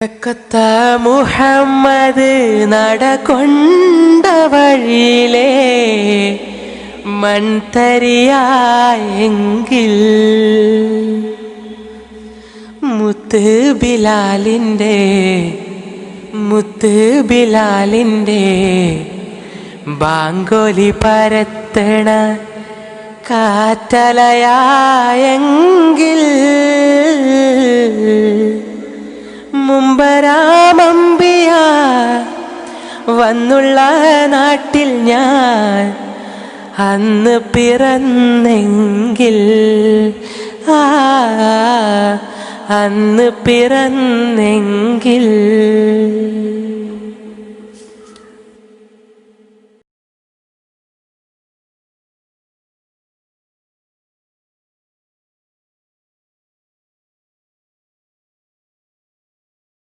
കത്ത മുഹമ്മദ് നടകൊണ്ട വഴിയിലേ മൺതരിയായെങ്കിൽ. മുത്ത് ബിലാലിന്റെ മുത്ത് ബിലാലിന്റെ ബാങ്കോലി പരത്തണ കാറ്റലയായെങ്കിൽ. മുമ്പരാമമ്പിയ വന്നുള്ള നാട്ടിൽ ഞാൻ അന്ന് പിറന്നെങ്കിൽ. ആ അന്ന് പിറന്നെങ്കിൽ.